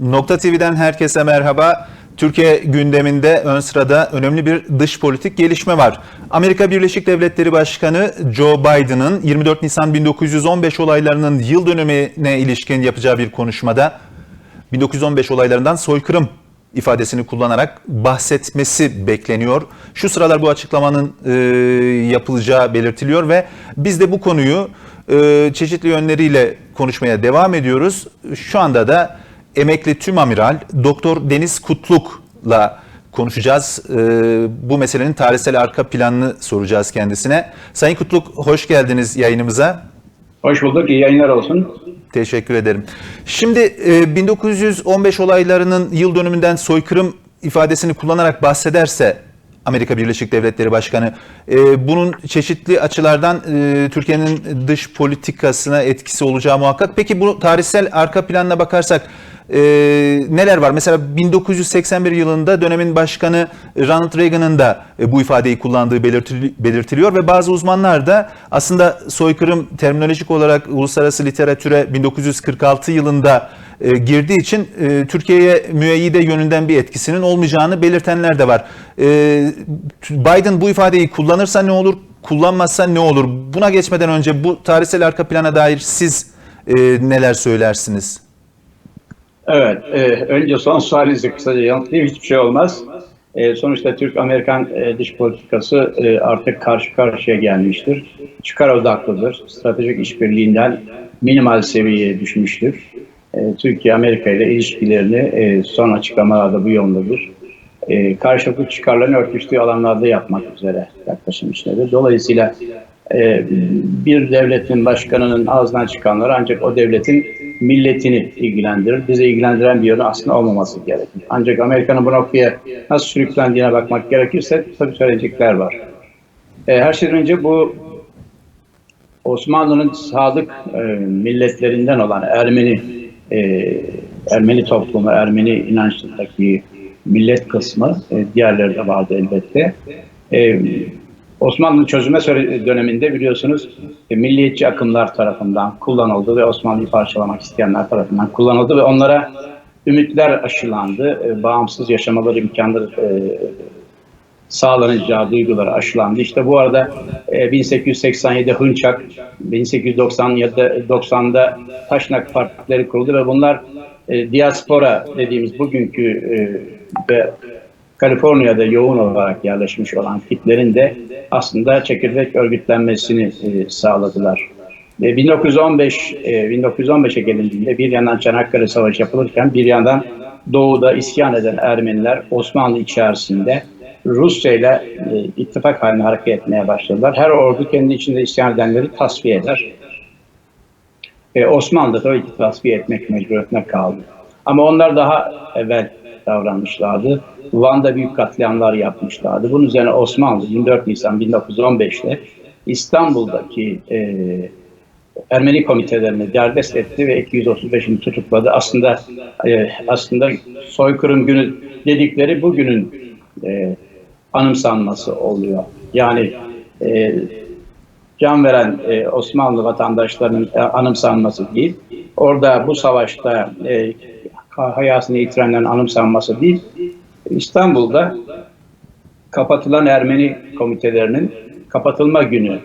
Nokta TV'den herkese merhaba. Türkiye gündeminde ön sırada önemli bir dış politik gelişme var. Amerika Birleşik Devletleri Başkanı Joe Biden'ın 24 Nisan 1915 olaylarının yıl dönümüne ilişkin yapacağı bir konuşmada 1915 olaylarından soykırım ifadesini kullanarak bahsetmesi bekleniyor. Şu sıralar bu açıklamanın e, yapılacağı belirtiliyor ve biz de bu konuyu e, çeşitli yönleriyle konuşmaya devam ediyoruz. Şu anda da emekli tüm amiral Doktor Deniz Kutluk'la konuşacağız. E, bu meselenin tarihsel arka planını soracağız kendisine. Sayın Kutluk hoş geldiniz yayınımıza. Hoş bulduk. İyi yayınlar olsun. Teşekkür ederim. Şimdi e, 1915 olaylarının yıl dönümünden soykırım ifadesini kullanarak bahsederse Amerika Birleşik Devletleri Başkanı e, bunun çeşitli açılardan e, Türkiye'nin dış politikasına etkisi olacağı muhakkak. Peki bu tarihsel arka planına bakarsak e, neler var? Mesela 1981 yılında dönemin başkanı Ronald Reagan'ın da e, bu ifadeyi kullandığı belirtili- belirtiliyor ve bazı uzmanlar da aslında soykırım terminolojik olarak uluslararası literatüre 1946 yılında e, girdiği için e, Türkiye'ye müeyyide yönünden bir etkisinin olmayacağını belirtenler de var. E, Biden bu ifadeyi kullanırsa ne olur, kullanmazsa ne olur? Buna geçmeden önce bu tarihsel arka plana dair siz neler söylersiniz? Evet. Önce son sualinizi kısaca yanıtlayayım. Hiçbir şey olmaz. Sonuçta Türk-Amerikan dış politikası artık karşı karşıya gelmiştir. Çıkar odaklıdır. Stratejik işbirliğinden minimal seviyeye düşmüştür. E, Türkiye Amerika ile ilişkilerini e, son açıklamalarda bu yöndedir. E, karşılıklı çıkarlarını örtüştüğü alanlarda yapmak üzere yaklaşım içindedir. Dolayısıyla e, bir devletin başkanının ağzından çıkanlar ancak o devletin milletini ilgilendirir. Bizi ilgilendiren bir yönü aslında olmaması gerekir. Ancak Amerika'nın bu noktaya nasıl sürüklendiğine bakmak gerekirse tabii söyleyecekler var. Her şeyden önce bu Osmanlı'nın sadık milletlerinden olan Ermeni e, Ermeni toplumu, Ermeni inançtaki millet kısmı, e, diğerleri de vardı elbette. E, Osmanlı'nın çözüme döneminde biliyorsunuz e, milliyetçi akımlar tarafından kullanıldı ve Osmanlı'yı parçalamak isteyenler tarafından kullanıldı ve onlara ümitler aşılandı. E, bağımsız yaşamaları imkanları e, sağlanacağı duyguları aşılandı. İşte bu arada e, 1887 Hınçak, 1897 90'da Taşnak partileri kuruldu ve bunlar e, diaspora dediğimiz bugünkü e, ve Kaliforniya'da yoğun olarak yerleşmiş olan kitlerin de aslında çekirdek örgütlenmesini e, sağladılar. E, 1915 e, 1915'e gelindiğinde bir yandan Çanakkale Savaşı yapılırken bir yandan doğuda isyan eden Ermeniler Osmanlı içerisinde Rusya ile e, ittifak haline hareket etmeye başladılar. Her ordu kendi içinde isyan edenleri tasfiye eder. E, Osmanlı da ki tasfiye etmek mecburiyetine kaldı. Ama onlar daha evvel davranmışlardı. Van'da büyük katliamlar yapmışlardı. Bunun üzerine Osmanlı 24 Nisan 1915'te İstanbul'daki e, Ermeni komitelerini derdest etti ve 235'ini tutukladı. Aslında e, aslında soykırım günü dedikleri bugünün e, anımsanması oluyor. Yani e, can veren e, Osmanlı vatandaşlarının e, anımsanması değil. Orada bu savaşta e, hayatını yitirenlerin anımsanması değil. İstanbul'da kapatılan Ermeni komitelerinin kapatılma günü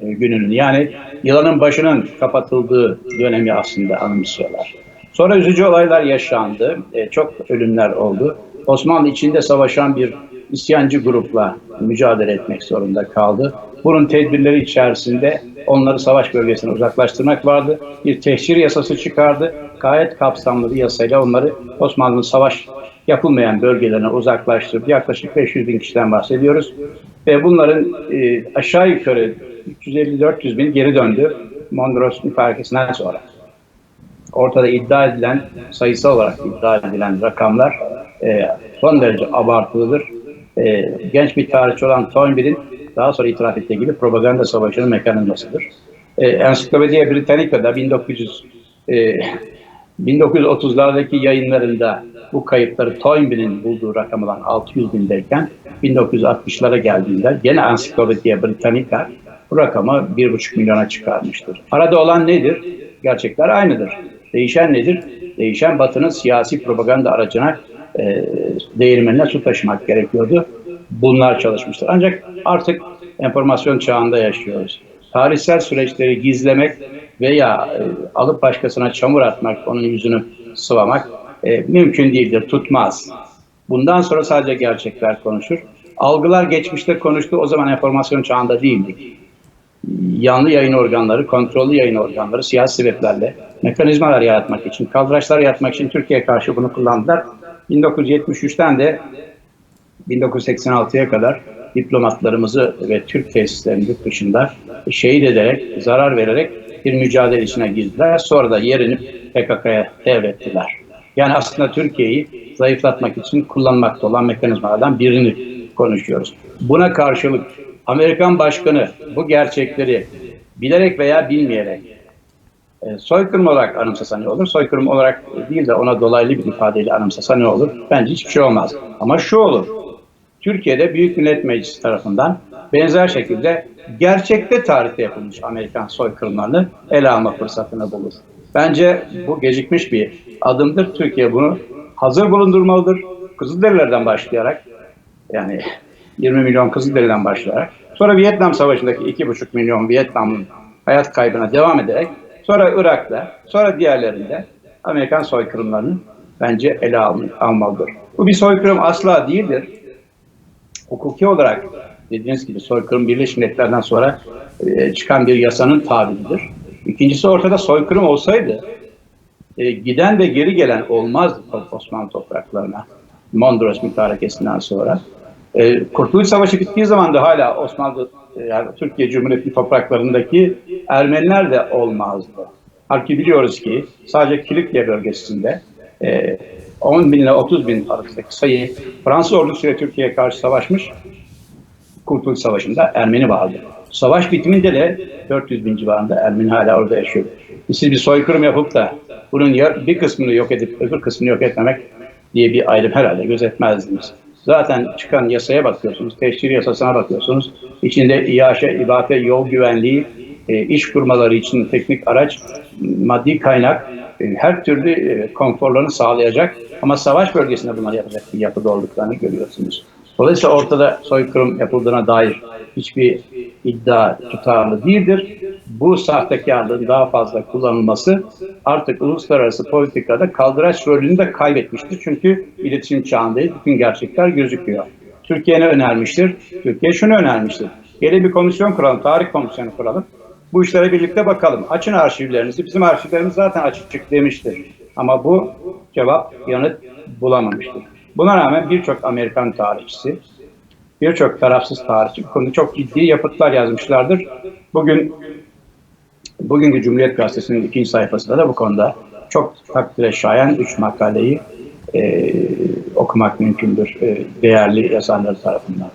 e, gününün yani yılanın başının kapatıldığı dönemi aslında anımsıyorlar. Sonra üzücü olaylar yaşandı. E, çok ölümler oldu. Osmanlı içinde savaşan bir isyancı grupla mücadele etmek zorunda kaldı. Bunun tedbirleri içerisinde onları savaş bölgesine uzaklaştırmak vardı. Bir tehcir yasası çıkardı. Gayet kapsamlı bir yasayla onları Osmanlı'nın savaş yapılmayan bölgelerine uzaklaştırdı. Yaklaşık 500 bin kişiden bahsediyoruz. Ve bunların e, aşağı yukarı 350-400 bin geri döndü Mondros müfarekesinden sonra. Ortada iddia edilen, sayısal olarak iddia edilen rakamlar e, son derece abartılıdır. E, genç bir tarihçi olan Toynbee'nin daha sonra itiraf ettiği gibi propaganda savaşının mekanizmasıdır. E, Encyclopedia Britannica'da 1900 e, 1930'lardaki yayınlarında bu kayıpları Toynbee'nin bulduğu rakam olan 600 bindeyken 1960'lara geldiğinde gene Encyclopedia Britannica bu rakamı 1,5 milyona çıkarmıştır. Arada olan nedir? Gerçekler aynıdır. Değişen nedir? değişen Batı'nın siyasi propaganda aracına e, değirmenine su taşımak gerekiyordu. Bunlar çalışmıştır. Ancak artık enformasyon çağında yaşıyoruz. Tarihsel süreçleri gizlemek veya e, alıp başkasına çamur atmak, onun yüzünü sıvamak e, mümkün değildir, tutmaz. Bundan sonra sadece gerçekler konuşur. Algılar geçmişte konuştu, o zaman enformasyon çağında değildik. Yanlı yayın organları, kontrollü yayın organları siyasi sebeplerle mekanizmalar yaratmak için, kaldıraçlar yaratmak için Türkiye'ye karşı bunu kullandılar. 1973'ten de 1986'ya kadar diplomatlarımızı ve Türk tesislerinin yurt dışında şehit ederek, zarar vererek bir mücadele içine girdiler. Sonra da yerini PKK'ya devrettiler. Yani aslında Türkiye'yi zayıflatmak için kullanmakta olan mekanizmalardan birini konuşuyoruz. Buna karşılık Amerikan başkanı bu gerçekleri bilerek veya bilmeyerek e, soykırım olarak anımsasa ne olur? Soykırım olarak değil de ona dolaylı bir ifadeyle anımsasa ne olur? Bence hiçbir şey olmaz. Ama şu olur. Türkiye'de Büyük Millet Meclisi tarafından benzer şekilde gerçekte tarihte yapılmış Amerikan soykırımlarını ele alma fırsatını bulur. Bence bu gecikmiş bir adımdır. Türkiye bunu hazır bulundurmalıdır. Kızılderililerden başlayarak yani 20 milyon Kızılderili'den başlayarak sonra Vietnam Savaşı'ndaki 2,5 milyon Vietnam'ın hayat kaybına devam ederek sonra Irak'ta sonra diğerlerinde Amerikan soykırımlarını bence ele alma- almalıdır. Bu bir soykırım asla değildir hukuki olarak dediğiniz gibi soykırım Birleşmiş Milletler'den sonra e, çıkan bir yasanın tabiridir. İkincisi ortada soykırım olsaydı e, giden ve geri gelen olmaz Osmanlı topraklarına Mondros mütarekesinden sonra. E, Kurtuluş Savaşı bittiği zaman da hala Osmanlı e, yani Türkiye Cumhuriyeti topraklarındaki Ermeniler de olmazdı. Halbuki biliyoruz ki sadece Kilikya bölgesinde e, 10 bin ile 30 bin arasındaki sayı Fransız ordusuyla Türkiye'ye karşı savaşmış. Kurtuluş Savaşı'nda Ermeni vardı. Savaş bitiminde de 400 bin civarında Ermeni hala orada yaşıyor. Siz bir soykırım yapıp da bunun bir kısmını yok edip öbür kısmını yok etmemek diye bir ayrım herhalde gözetmezdiniz. Zaten çıkan yasaya bakıyorsunuz, teşhir yasasına bakıyorsunuz. İçinde İHŞ, İBAP, yol güvenliği, e, iş kurmaları için teknik araç, maddi kaynak, e, her türlü e, konforlarını sağlayacak ama savaş bölgesinde bunları yapacak bir yapıda olduklarını görüyorsunuz. Dolayısıyla ortada soykırım yapıldığına dair hiçbir iddia tutarlı değildir. Bu sahtekarlığın daha fazla kullanılması artık uluslararası politikada kaldıraç rolünü de kaybetmiştir. Çünkü iletişim çağındayız. Bütün gerçekler gözüküyor. Türkiye ne önermiştir? Türkiye şunu önermiştir. Gelin bir komisyon kuralım, tarih komisyonu kuralım. Bu işlere birlikte bakalım. Açın arşivlerinizi. Bizim arşivlerimiz zaten açık demiştir. Ama bu cevap yanıt bulamamıştır. Buna rağmen birçok Amerikan tarihçisi, birçok tarafsız tarihçi bu konuda çok ciddi yapıtlar yazmışlardır. Bugün bugünkü Cumhuriyet Gazetesi'nin ikinci sayfasında da bu konuda çok takdire şayan üç makaleyi e, okumak mümkündür e, değerli yazarlar tarafından.